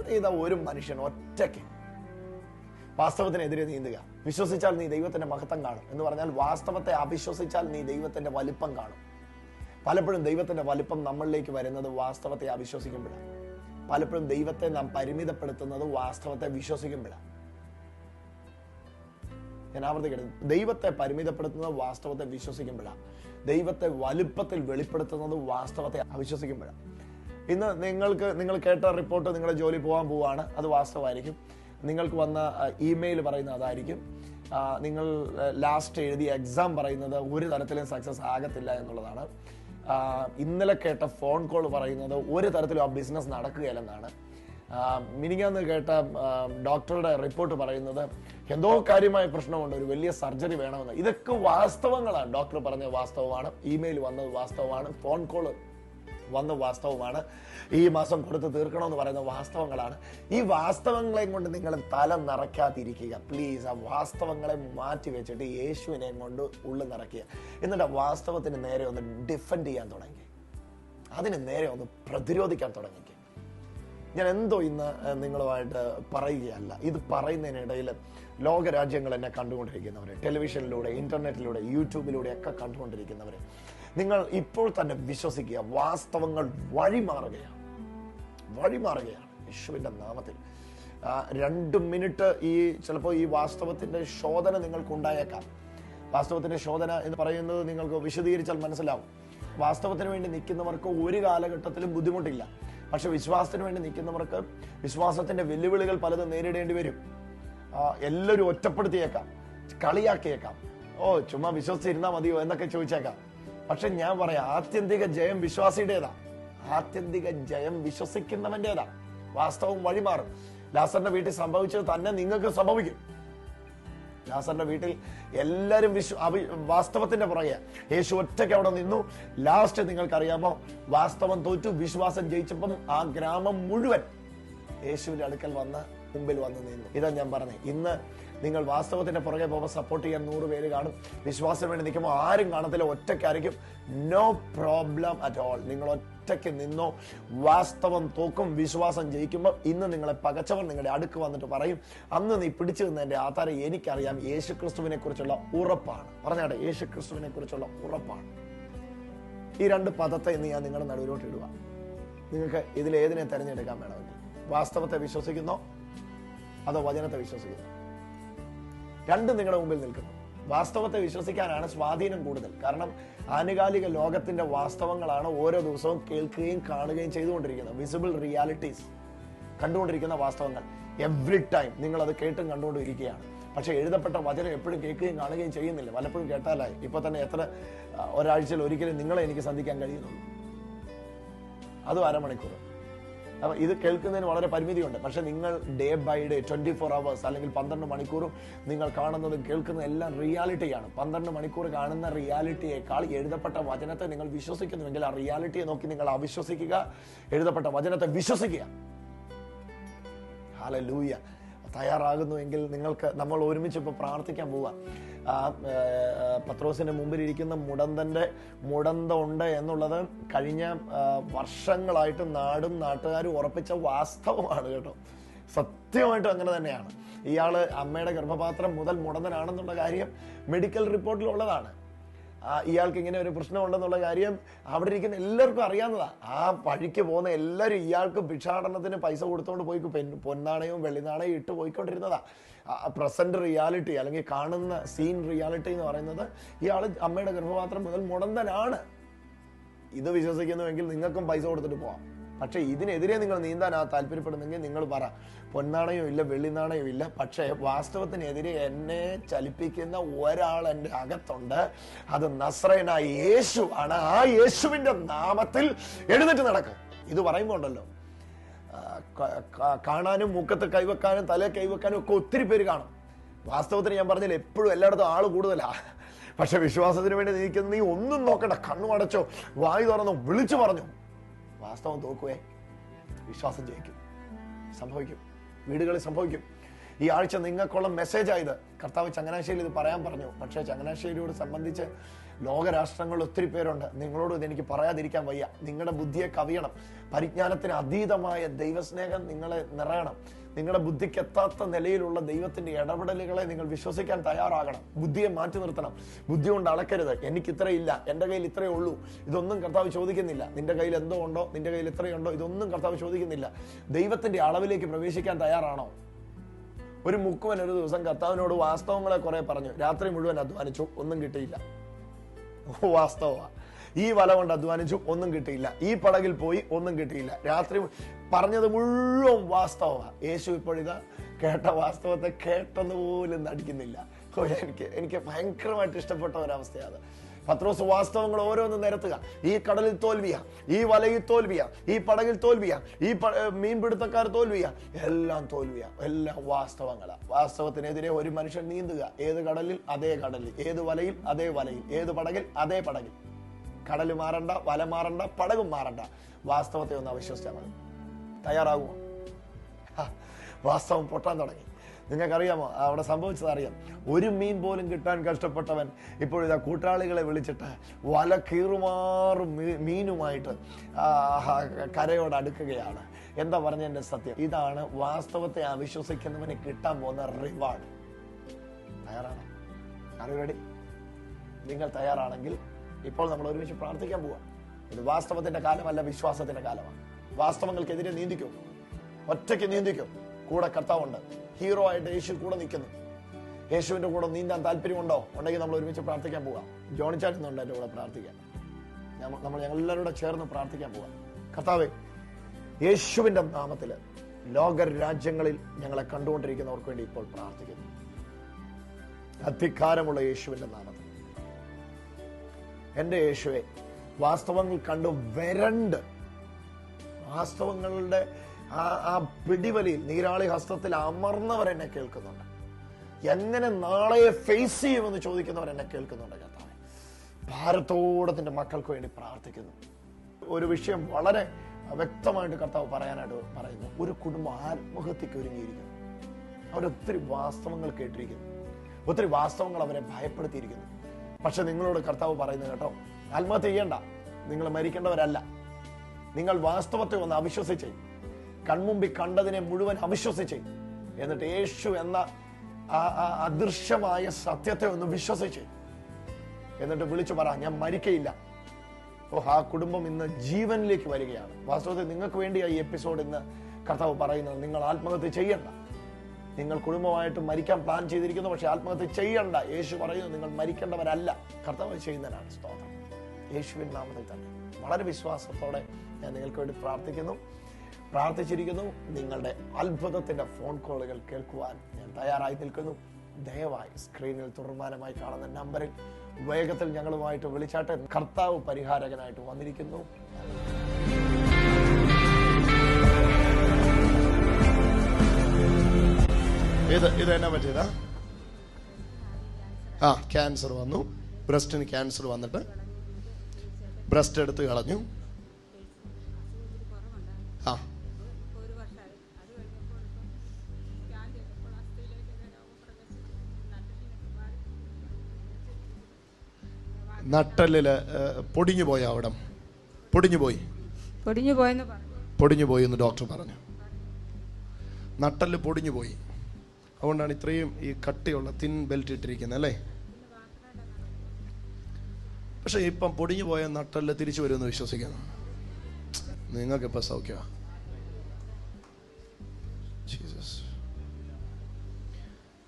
ഇതാ ഒരു മനുഷ്യൻ ഒറ്റയ്ക്ക് വാസ്തവത്തിനെതിരെ നീന്തുക. വിശ്വസിച്ചാൽ നീ ദൈവത്തിന്റെ മഹത്വം കാണും എന്ന് പറഞ്ഞാൽ വാസ്തവത്തെ അവിശ്വസിച്ചാൽ നീ ദൈവത്തിന്റെ വലിപ്പം കാണും. പലപ്പോഴും ദൈവത്തിന്റെ വലിപ്പം നമ്മളിലേക്ക് വരുന്നത് വാസ്തവത്തെ അവിശ്വസിക്കുമ്പോഴാണ്. പലപ്പോഴും ദൈവത്തെ നാം പരിമിതപ്പെടുത്തുന്നത് വാസ്തവത്തെ വിശ്വസിക്കുമ്പോഴാണ്. ഞാൻ ആവർത്തിക്കട്ടെ. ദൈവത്തെ പരിമിതപ്പെടുത്തുന്നത് വാസ്തവത്തെ വിശ്വസിക്കുമ്പോഴാണ്. ദൈവത്തെ വലുപ്പത്തിൽ വെളിപ്പെടുത്തുന്നത് വാസ്തവത്തെ അവിശ്വസിക്കുമ്പോഴാണ്. ഇന്ന് നിങ്ങൾക്ക് നിങ്ങൾ കേട്ട റിപ്പോർട്ട് നിങ്ങളുടെ ജോലി പോകാൻ പോവാണ്. അത് വാസ്തവമായിരിക്കും. നിങ്ങൾക്ക് വന്ന ഇമെയിൽ പറയുന്നത് അതായിരിക്കും. നിങ്ങൾ ലാസ്റ്റ് എഴുതിയ എക്സാം പറയുന്നത് ഒരു തരത്തിലും സക്സസ് ആകത്തില്ല എന്നുള്ളതാണ്. ഇന്നലെ കേട്ട ഫോൺ കോൾ പറയുന്നത് ഒരു തരത്തിലും ആ ബിസിനസ് നടക്കുകയില്ലെന്നാണ്. മിനിങ്ങാന്ന് കേട്ട ഡോക്ടറുടെ റിപ്പോർട്ട് പറയുന്നത് എന്തോ കാര്യമായ പ്രശ്നമുണ്ട് ഒരു വലിയ സർജറി വേണമെന്ന്. ഇതൊക്കെ വാസ്തവങ്ങളാണ്. ഡോക്ടർ പറഞ്ഞ വാസ്തവമാണ് ഇമെയിൽ വന്നത് വാസ്തവമാണ് ഫോൺ കോൾ വന്ന വാസ്തവമാണ്. ഈ മാസം കൊടുത്ത് തീർക്കണമെന്ന് പറയുന്ന വാസ്തവങ്ങളാണ്. ഈ വാസ്തവങ്ങളെയും കൊണ്ട് നിങ്ങൾ തല നിറയ്ക്കാതിരിക്കുക. പ്ലീസ് ആ വാസ്തവങ്ങളെ മാറ്റി വെച്ചിട്ട് യേശുവിനെയും കൊണ്ട് ഉള്ളു നിറയ്ക്കുക. എന്നിട്ട് ആ വാസ്തവത്തിന് നേരെ ഒന്ന് ഡിഫെൻഡ് ചെയ്യാൻ തുടങ്ങി. അതിന് നേരെ ഒന്ന് പ്രതിരോധിക്കാൻ തുടങ്ങി. ഞാൻ എന്തോ ഇന്ന് നിങ്ങളുമായിട്ട് പറയുകയല്ല. ഇത് പറയുന്നതിനിടയിൽ ലോകരാജ്യങ്ങൾ എന്നെ കണ്ടുകൊണ്ടിരിക്കുന്നവർ ടെലിവിഷനിലൂടെ ഇന്റർനെറ്റിലൂടെ യൂട്യൂബിലൂടെ ഒക്കെ കണ്ടുകൊണ്ടിരിക്കുന്നവരെ. നിങ്ങൾ ഇപ്പോൾ തന്നെ വിശ്വസിക്കുക വാസ്തവങ്ങൾ വഴിമാറുകയാണ്. വഴിമാറുകയാണ് യേശുവിന്റെ നാമത്തിൽ. രണ്ട് മിനിറ്റ് ഈ ചിലപ്പോൾ ഈ വാസ്തവത്തിന്റെ ശോധന നിങ്ങൾക്കുണ്ടായേക്കാം. വാസ്തവത്തിന്റെ ശോധന എന്ന് പറയുന്നത് നിങ്ങൾക്ക് വിശദീകരിച്ചാൽ മനസ്സിലാവും. വാസ്തവത്തിന് വേണ്ടി നിൽക്കുന്നവർക്ക് ഒരു കാലഘട്ടത്തിലും ബുദ്ധിമുട്ടില്ല. പക്ഷെ വിശ്വാസത്തിന് വേണ്ടി നിൽക്കുന്നവർക്ക് വിശ്വാസത്തിന്റെ വെല്ലുവിളികൾ പലതും നേരിടേണ്ടി വരും. എല്ലാവരും ഒറ്റപ്പെടുത്തിയേക്കാം കളിയാക്കിയേക്കാം. ഓ ചുമ്മാ വിശ്വസിച്ചിരുന്നാൽ മതിയോ എന്നൊക്കെ ചോദിച്ചേക്കാം. പക്ഷെ ഞാൻ പറയാം ആത്യന്തിക ജയം വിശ്വാസിയുടേതാ. ആത്യന്തിക ജയം വിശ്വസിക്കുന്നവന്റേതാ. വാസ്തവം വഴിമാറും. ലാസറിന്റെ വീട്ടിൽ സംഭവിച്ചത് തന്നെ നിങ്ങൾക്ക് സംഭവിക്കും. ലാസറിന്റെ വീട്ടിൽ എല്ലാരും വിശ്വ വാസ്തവത്തിന്റെ പുറകെ. യേശു ഒറ്റയ്ക്ക് അവിടെ നിന്നു. ലാസ്റ്റ് നിങ്ങൾക്കറിയാമോ? വാസ്തവം തോറ്റു വിശ്വാസം ജയിച്ചപ്പം ആ ഗ്രാമം മുഴുവൻ യേശുവിന്റെ അടുക്കൽ വന്ന് മുമ്പിൽ വന്ന് നിന്നു. ഇതാ ഞാൻ പറഞ്ഞത് ഇന്ന് നിങ്ങൾ വാസ്തവത്തിന്റെ പുറകെ പോകുമ്പോൾ സപ്പോർട്ട് ചെയ്യാൻ നൂറ് പേര് കാണും. വിശ്വാസത്തിന് വേണ്ടി നിൽക്കുമ്പോൾ ആരും കാണത്തില്ല ഒറ്റയ്ക്കായിരിക്കും. നോ പ്രോബ്ലം അറ്റ് ഓൾ നിങ്ങൾ ഒറ്റയ്ക്ക് നിന്നോ വാസ്തവം തോക്കും വിശ്വാസം ജയിക്കുമ്പോൾ ഇന്ന് നിങ്ങളെ പകച്ചവർ നിങ്ങളുടെ അടുക്ക് വന്നിട്ട് പറയും അന്ന് നീ പിടിച്ചു നിന്നതിന്റെ ആധാരം എനിക്കറിയാം. യേശു ക്രിസ്തുവിനെ കുറിച്ചുള്ള ഉറപ്പാണ്. പറഞ്ഞാട്ടെ യേശു ക്രിസ്തുവിനെ കുറിച്ചുള്ള ഉറപ്പാണ്. ഈ രണ്ട് പദത്തെ ഇന്ന് ഞാൻ നിങ്ങളുടെ നടുവിലോട്ട് ഇടുക. നിങ്ങൾക്ക് ഇതിൽ ഏതിനെ തെരഞ്ഞെടുക്കാൻ വേണമെങ്കിൽ? വാസ്തവത്തെ വിശ്വസിക്കുന്നോ? അതോ വചനത്തെ വിശ്വസിക്കുന്നോ? രണ്ടും നിങ്ങളുടെ മുമ്പിൽ നിൽക്കുന്നു. വാസ്തവത്തെ വിശ്വസിക്കാനാണ് സ്വാധീനം കൂടുതൽ. കാരണം ആനുകാലിക ലോകത്തിന്റെ വാസ്തവങ്ങളാണ് ഓരോ ദിവസവും കേൾക്കുകയും കാണുകയും ചെയ്തുകൊണ്ടിരിക്കുന്നത്. വിസിബിൾ റിയാലിറ്റീസ് കണ്ടുകൊണ്ടിരിക്കുന്ന വാസ്തവങ്ങൾ. എവ്രി ടൈം നിങ്ങൾ അത് കേട്ടും കണ്ടുകൊണ്ടിരിക്കുകയാണ്. പക്ഷേ എഴുതപ്പെട്ട വചനം എപ്പോഴും കേൾക്കുകയും കാണുകയും ചെയ്യുന്നില്ല. പലപ്പോഴും കേട്ടാലായി. ഇപ്പൊ തന്നെ എത്ര ഒരാഴ്ചയിൽ ഒരിക്കലും നിങ്ങളെ എനിക്ക് സന്ധിക്കാൻ കഴിയുന്നുള്ളൂ. അതും അരമണിക്കൂർ അപ്പൊ ഇത് കേൾക്കുന്നതിന് വളരെ പരിമിതിയുണ്ട്. പക്ഷെ നിങ്ങൾ day by day twenty four hours അല്ലെങ്കിൽ പന്ത്രണ്ട് മണിക്കൂറും നിങ്ങൾ കാണുന്നതും കേൾക്കുന്നതും എല്ലാം റിയാലിറ്റിയാണ്. പന്ത്രണ്ട് മണിക്കൂർ കാണുന്ന റിയാലിറ്റിയേക്കാൾ എഴുതപ്പെട്ട വചനത്തെ നിങ്ങൾ വിശ്വസിക്കുന്നുവെങ്കിൽ ആ റിയാലിറ്റിയെ നോക്കി നിങ്ങൾ അവിശ്വസിക്കുക. എഴുതപ്പെട്ട വചനത്തെ വിശ്വസിക്കുക. ഹാല ലൂയ തയ്യാറാകുന്നുവെങ്കിൽ നിങ്ങൾക്ക് നമ്മൾ ഒരുമിച്ച് ഇപ്പൊ പ്രാർത്ഥിക്കാൻ പോവാം. ആ ഏ, മുമ്പിലിരിക്കുന്ന പത്രോസിന്റെ മുമ്പിൽ ഇരിക്കുന്ന മുടന്തന്റെ മുടന്ത ഉണ്ട് എന്നുള്ളത് കഴിഞ്ഞ വർഷങ്ങളായിട്ട് നാടും നാട്ടുകാരും ഉറപ്പിച്ച വാസ്തവമാണ് കേട്ടോ. സത്യമായിട്ടും അങ്ങനെ തന്നെയാണ്. ഇയാൾ അമ്മയുടെ ഗർഭപാത്രം മുതൽ മുടന്തനാണെന്നുള്ള കാര്യം മെഡിക്കൽ റിപ്പോർട്ടിലുള്ളതാണ്. ഇയാൾക്ക് ഇങ്ങനെ ഒരു പ്രശ്നമുണ്ടെന്നുള്ള കാര്യം അവിടെ ഇരിക്കുന്ന എല്ലാവർക്കും അറിയാവുന്നതാണ് ആ വഴിക്ക് പോകുന്ന എല്ലാവരും ഇയാൾക്ക് ഭിക്ഷാടനത്തിന് പൈസ കൊടുത്തുകൊണ്ട് പോയി പൊന്നാണയവും വെള്ളിനാണയവും ഇട്ട് പോയിക്കൊണ്ടിരുന്നതാ. പ്രസന്റ് റിയാലിറ്റി അല്ലെങ്കിൽ കാണുന്ന സീൻ റിയാലിറ്റി എന്ന് പറയുന്നത് ഇയാൾ അമ്മയുടെ ഗർഭപാത്രം മുതൽ മുടന്തനാണ്. ഇത് വിശ്വസിക്കുന്നുവെങ്കിൽ നിങ്ങൾക്കും പൈസ കൊടുത്തിട്ട് പോവാം. പക്ഷേ ഇതിനെതിരെ നിങ്ങൾ നീന്താൻ ആ താല്പര്യപ്പെടുന്നെങ്കിൽ നിങ്ങൾ പറ. പൊന്നാണയോ ഇല്ല വെള്ളിനാണയോ ഇല്ല. പക്ഷേ വാസ്തവത്തിനെതിരെ എന്നെ ചലിപ്പിക്കുന്ന ഒരാൾ എന്റെ അകത്തുണ്ട്. അത് നസ്രയനായ യേശു ആണ്. ആ യേശുവിന്റെ നാമത്തിൽ എഴുന്നേറ്റ് നടക്കും. ഇത് പറയുമ്പോൾ ഉണ്ടല്ലോ കാണാനും മുഖത്ത് കൈവെക്കാനും തലേ കൈവെക്കാനും ഒക്കെ ഒത്തിരി പേര് കാണും. വാസ്തവത്തിന് ഞാൻ പറഞ്ഞില്ല എപ്പോഴും എല്ലായിടത്തും ആൾ കൂടുതലാ. പക്ഷെ വിശ്വാസത്തിന് വേണ്ടി നീക്കുന്ന നീ ഒന്നും നോക്കണ്ട. കണ്ണു അടച്ചോ വായു തുറന്നോ വിളിച്ചു പറഞ്ഞു. വാസ്തവം തോക്കുവേ വിശ്വാസം ജയിക്കും. സംഭവിക്കും. വീടുകളിൽ സംഭവിക്കും. ഈ ആഴ്ച നിങ്ങൾക്കുള്ള മെസ്സേജായത് കർത്താവ് ചങ്ങനാശ്ശേരിയിൽ ഇത് പറയാൻ പറഞ്ഞു. പക്ഷേ ചങ്ങനാശ്ശേരിയോട് സംബന്ധിച്ച് ലോകരാഷ്ട്രങ്ങളിൽ ഒത്തിരി പേരുണ്ട്. നിങ്ങളോട് ഇതെനിക്ക് പറയാതിരിക്കാൻ വയ്യ. നിങ്ങളുടെ ബുദ്ധിയെ കവിയണം. പരിജ്ഞാനത്തിന് അതീതമായ ദൈവസ്നേഹം നിങ്ങളെ നിറയണം. നിങ്ങളുടെ ബുദ്ധിക്ക് എത്താത്ത നിലയിലുള്ള ദൈവത്തിന്റെ ഇടപെടലുകളെ നിങ്ങൾ വിശ്വസിക്കാൻ തയ്യാറാകണം. ബുദ്ധിയെ മാറ്റി നിർത്തണം. ബുദ്ധി കൊണ്ട് അളക്കരുത്. എനിക്ക് ഇത്രയില്ല എന്റെ കയ്യിൽ ഇത്രയേ ഉള്ളൂ. ഇതൊന്നും കർത്താവ് ചോദിക്കുന്നില്ല. നിന്റെ കയ്യിൽ എന്തോ ഉണ്ടോ? നിന്റെ കയ്യിൽ ഇത്രയുണ്ടോ ഇതൊന്നും കർത്താവ് ചോദിക്കുന്നില്ല. ദൈവത്തിന്റെ അളവിലേക്ക് പ്രവേശിക്കാൻ തയ്യാറാണോ? ഒരു മുക്കുവൻ ഒരു ദിവസം കർത്താവിനോട് വാസ്തവങ്ങളെ കുറെ പറഞ്ഞു. രാത്രി മുഴുവൻ അധ്വാനിച്ചു. ഒന്നും കിട്ടിയില്ല. വാസ്തവ ഈ വല കൊണ്ട് അധ്വാനിച്ചു ഒന്നും കിട്ടിയില്ല. ഈ പടകിൽ പോയി ഒന്നും കിട്ടിയില്ല. രാത്രി പറഞ്ഞത് മുഴുവൻ വാസ്തവമാണ് യേശു ഇപ്പോഴിതാ കേട്ട വാസ്തവത്തെ കേട്ടെന്ന് പോലും നടിക്കുന്നില്ല. എനിക്ക് എനിക്ക് ഭയങ്കരമായിട്ട് ഇഷ്ടപ്പെട്ട ഒരവസ്ഥയാണ് പത്രോസ് വാസ്തവങ്ങൾ ഓരോന്ന് നിരത്തുക. ഈ കടലിൽ തോൽവിയ ഈ വലയിൽ തോൽവിയ ഈ പടകിൽ തോൽവിയ ഈ മീൻപിടുത്തക്കാർ തോൽവിയ. എല്ലാം തോൽവിയ എല്ലാം വാസ്തവങ്ങളാണ് വാസ്തവത്തിനെതിരെ ഒരു മനുഷ്യൻ നീന്തുക. ഏത് കടലിൽ? അതേ കടലിൽ. ഏത് വലയിൽ? അതേ വലയിൽ. ഏത് പടകിൽ? അതേ പടകിൽ. കടൽ മാറണ്ട വല മാറണ്ട പടകും മാറണ്ട. വാസ്തവത്തെ ഒന്ന് അവിശ്വസിച്ചാൽ മതി. തയ്യാറാകുമോ വാസ്തവം പൊട്ടാൻ തുടങ്ങി. നിങ്ങൾക്കറിയാമോ? അവിടെ സംഭവിച്ചത് അറിയാം. ഒരു മീൻ പോലും കിട്ടാൻ കഷ്ടപ്പെട്ടവൻ ഇപ്പോഴിതാ കൂട്ടാളികളെ വിളിച്ചിട്ട് വല കീറുമാറും മീനുമായിട്ട് കരയോട് അടുക്കുകയാണ്. എന്താ പറഞ്ഞതിന്റെ സത്യം? ഇതാണ് വാസ്തവത്തെ അവിശ്വസിക്കുന്നവന് കിട്ടാൻ പോകുന്ന റിവാർഡ് തയ്യാറാണോ? അറിയടി നിങ്ങൾ തയ്യാറാണെങ്കിൽ ഇപ്പോൾ നമ്മൾ ഒരുമിച്ച് പ്രാർത്ഥിക്കാൻ പോവാം. ഇത് വാസ്തവത്തിന്റെ കാലമല്ല വിശ്വാസത്തിന്റെ കാലമാണ്. വാസ്തവങ്ങൾക്കെതിരെ നീന്തിക്കും? ഒറ്റയ്ക്ക് നീന്തിക്കും? കൂടെ കർത്താവുണ്ട്. ഹീറോ ആയിട്ട് യേശു കൂടെ നിൽക്കുന്നു. യേശുവിന്റെ കൂടെ നീന്താൻ താല്പര്യമുണ്ടോ? ഉണ്ടെങ്കിൽ നമ്മൾ ഒരുമിച്ച് പ്രാർത്ഥിക്കാൻ പോവാം ജോണിച്ചാട്ടുന്നുണ്ട് എന്റെ കൂടെ പ്രാർത്ഥിക്കാൻ. നമ്മൾ കൂടെ ചേർന്ന് പ്രാർത്ഥിക്കാൻ പോവാം കർത്താവേ യേശുവിന്റെ നാമത്തിൽ ലോക രാജ്യങ്ങളിൽ ഞങ്ങളെ കണ്ടുകൊണ്ടിരിക്കുന്നവർക്ക് വേണ്ടി ഇപ്പോൾ പ്രാർത്ഥിക്കുന്നു. അധികാരമുള്ള യേശുവിന്റെ നാമത്തിൽ. എന്റെ യേശുവെ വാസ്തവങ്ങൾ കണ്ടു വരണ്ട്. വാസ്തവങ്ങളുടെ ആ പിടിവലിയിൽ നീരാളി ഹസ്തത്തിൽ അമർന്നവർ എന്നെ കേൾക്കുന്നുണ്ട്. എങ്ങനെ നാളെയെ ഫേസ് ചെയ്യുമെന്ന് ചോദിക്കുന്നവർ എന്നെ കേൾക്കുന്നുണ്ട് കർത്താവ്. ഭാരത്തോടെ തന്റെ മക്കൾക്ക് വേണ്ടി പ്രാർത്ഥിക്കുന്നു. ഒരു വിഷയം വളരെ വ്യക്തമായിട്ട് കർത്താവ് പറയാനായിട്ട് പറയുന്നു. ഒരു കുടുംബം ആത്മഹത്യക്ക് ഒരുങ്ങിയിരിക്കുന്നു. അവരൊത്തിരി വാസ്തവങ്ങൾ കേട്ടിരിക്കുന്നു. ഒത്തിരി വാസ്തവങ്ങൾ അവരെ ഭയപ്പെടുത്തിയിരിക്കുന്നു. പക്ഷെ നിങ്ങളോട് കർത്താവ് പറയുന്നു കേട്ടോ ആത്മഹത്യ ചെയ്യണ്ട. നിങ്ങൾ മരിക്കേണ്ടവരല്ല. നിങ്ങൾ വാസ്തവത്തെ ഒന്ന് അവിശ്വസിച്ചേ കൺമുമ്പിൽ കണ്ടതിനെ മുഴുവൻ അവിശ്വസിച്ച് എന്നിട്ട് യേശു എന്ന ആ അദൃശ്യമായ സത്യത്തെ ഒന്ന് വിശ്വസിച്ച് എന്നിട്ട് വിളിച്ചു പറ ഞാൻ മരിക്കയില്ല. ഓ ആ കുടുംബം ഇന്ന് ജീവനിലേക്ക് വരികയാണ്. വാസ്തവത്തിൽ നിങ്ങൾക്ക് വേണ്ടി ഈ എപ്പിസോഡ് ഇന്ന് കർത്താവ് പറയുന്നത്. നിങ്ങൾ ആത്മഹത്യ ചെയ്യണ്ട. നിങ്ങൾ കുടുംബമായിട്ട് മരിക്കാൻ പ്ലാൻ ചെയ്തിരിക്കുന്നു പക്ഷെ ആത്മഹത്യ ചെയ്യണ്ട. യേശു പറയുന്നു നിങ്ങൾ മരിക്കേണ്ടവരല്ല. കർത്താവ് ചെയ്യുന്നതിനാണ് സ്തോത്രം. യേശുവിൻ നാമത്തിൽ തന്നെ. വളരെ വിശ്വാസത്തോടെ ഞാൻ നിങ്ങൾക്ക് വേണ്ടി പ്രാർത്ഥിക്കുന്നു. പ്രാർത്ഥിച്ചിരിക്കുന്നു. നിങ്ങളുടെ അത്ഭുതത്തിന്റെ ഫോൺ കോളുകൾ കേൾക്കുവാൻ ഞാൻ തയ്യാറായി നിൽക്കുന്നു. ദയവായി സ്ക്രീനിൽ തുറമാനമായി കാണുന്ന നമ്പറിൽ വേഗത്തിൽ ഞങ്ങളുമായിട്ട് വിളിച്ചാട്ട്. കർത്താവ് പരിഹാരകനായിട്ട് വന്നിരിക്കുന്നു. ഇത് ഇത് എന്നാ പറ്റിയതാ? ആ ക്യാൻസർ വന്നു. ബ്രസ്റ്റിന് ക്യാൻസർ വന്നിട്ട്. ബ്രസ്റ്റ് എടുത്ത് കളഞ്ഞു. മാറി നട്ടലിൽ പൊടിഞ്ഞു പോയ അവിടം. പൊടിഞ്ഞു പോയി പൊടിഞ്ഞു പോയെന്ന് പറഞ്ഞു പൊടിഞ്ഞു പോയി എന്ന് ഡോക്ടർ പറഞ്ഞു. നട്ടൽ പൊടിഞ്ഞു പോയി അതുകൊണ്ടാണ് ഇത്രയും ഈ കട്ടിയുള്ള തിൻ ബെൽറ്റ് ഇട്ടിരിക്കുന്നത് അല്ലേ? പക്ഷെ ഇപ്പം പൊടിഞ്ഞു പോയ നട്ടൽ തിരിച്ചു വരുമെന്ന് വിശ്വസിക്കുന്നു. നിങ്ങൾക്ക് ഇപ്പം സൗഖ്യമാണ് ജീസസ്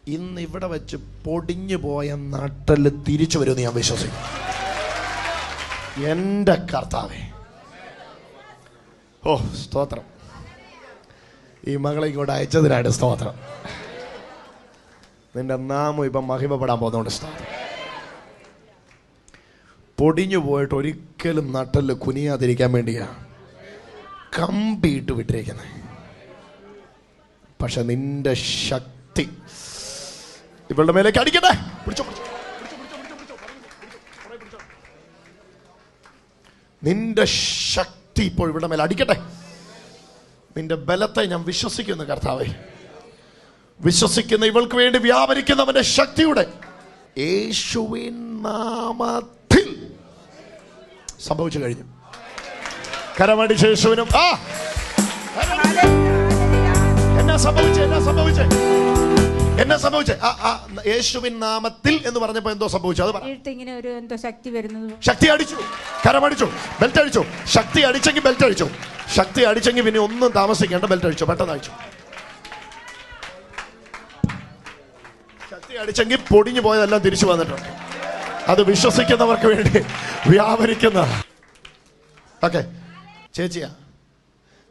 ഇന്ന് ഇവിടെ വെച്ച് പൊടിഞ്ഞു പോയ നട്ടൽ തിരിച്ചു വരുമെന്ന് ഞാൻ വിശ്വസിക്കും എന്റെ കർത്താവേ. ഓ സ്തോത്രം. ഈ മകളെ ഇങ്ങോട്ട് അയച്ചതിനാണ് സ്തോത്രം. നിന്റെ നാമം ഇപ്പം മഹിമപ്പെടാൻ പോകുന്നതുകൊണ്ട് സ്തോത്രം. പൊടിഞ്ഞു പോയിട്ട് ഒരിക്കലും നട്ടൽ കുനിയാതിരിക്കാൻ വേണ്ടിയാ കമ്പിയിട്ട് വിട്ടിരിക്കുന്നത് പക്ഷെ നിന്റെ ശക്തി ഇവളുടെ മേലേക്ക് അടിക്കട്ടെ. നിന്റെ ശക്തി ഇപ്പോൾ ഇവിടെ മേലെ അടിക്കട്ടെ. നിന്റെ ബലത്തെ ഞാൻ വിശ്വസിക്കുന്നു കർത്താവേ. വിശ്വസിക്കുന്ന ഇവൾക്ക് വേണ്ടി വ്യാപരിക്കുന്നവന്റെ ശക്തിയുടെ യേശുവിൻ നാമത്തിൽ സംഭവിച്ചു കഴിഞ്ഞു. കരമടി യേശുവിനും. ആ. എന്നാ സംഭവിച്ചേ എന്നാ സംഭവിച്ചേ? എന്നാ സംഭവിച്ചേ? യേശുവിൻ നാമത്തിൽ എന്ന് പറഞ്ഞപ്പോ എന്തോ സംഭവിച്ചു? അത് ഇങ്ങനെ ഒരു എന്തോ ശക്തി വരുന്നത് ശക്തി അടിച്ചു. കരമടിച്ചു. ബെൽറ്റ് അടിച്ചു. ശക്തി അടിച്ചെങ്കിൽ ബെൽറ്റ് അടിച്ചു. ശക്തി അടിച്ചെങ്കിൽ പിന്നെ ഒന്നും താമസിക്കേണ്ട ബെൽറ്റ് അടിച്ചു. പെട്ടെന്ന് അടിച്ചു. ശക്തി അടിച്ചെങ്കിൽ പൊടിഞ്ഞു പോയതെല്ലാം തിരിച്ചു വന്നിട്ടുണ്ട്. അത് വിശ്വസിക്കുന്നവർക്ക് വേണ്ടി വ്യാപരിക്കുന്ന. ഓക്കെ. ചേച്ചിയാ.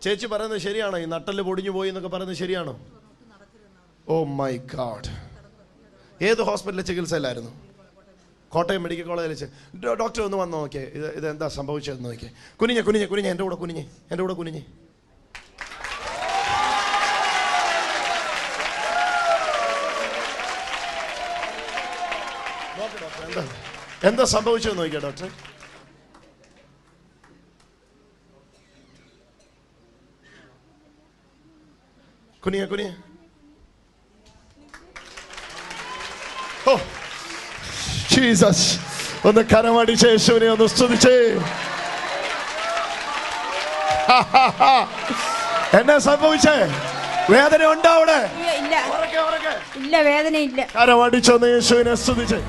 ചേച്ചി പറയുന്നത് ശരിയാണോ? ഈ നട്ടൽ പൊടിഞ്ഞു പോയി എന്നൊക്കെ പറയുന്നത് ശരിയാണോ? ഓ മൈ ഗാഡ് ഏത് ഹോസ്പിറ്റലിൽ ചികിത്സയിലായിരുന്നു? കോട്ടയം മെഡിക്കൽ കോളേജിൽ ഡോക്ടർ ഒന്ന് വന്ന് നോക്കിയേ. ഇത് ഇത് എന്താ സംഭവിച്ചതെന്ന് നോക്കിയേ. കുനിഞ്ഞ കുനിഞ്ഞ കുനിഞ്ഞ എന്റെ കൂടെ കുനിഞ്ഞ് എന്റെ കൂടെ കുനിഞ്ഞ്. എന്താ എന്താ സംഭവിച്ചതെന്ന് നോക്കിയാ ഡോക്ടർ കുനിയ കുനിയ ജീസസ്. ഒന്ന് കരമടിച്ച് യേശുവിനെ ഒന്ന് സ്തുതിച്ചേ. എന്നെ സംഭവിച്ചേ? വേദന ഉണ്ടോ അവിടെ? ഇല്ല ഇല്ല. ഉറക്കെ, ഉറക്കെ. ഇല്ല വേദന ഇല്ല കരമടിച്ചൊന്ന് യേശുവിനെ സ്തുതിച്ചേ.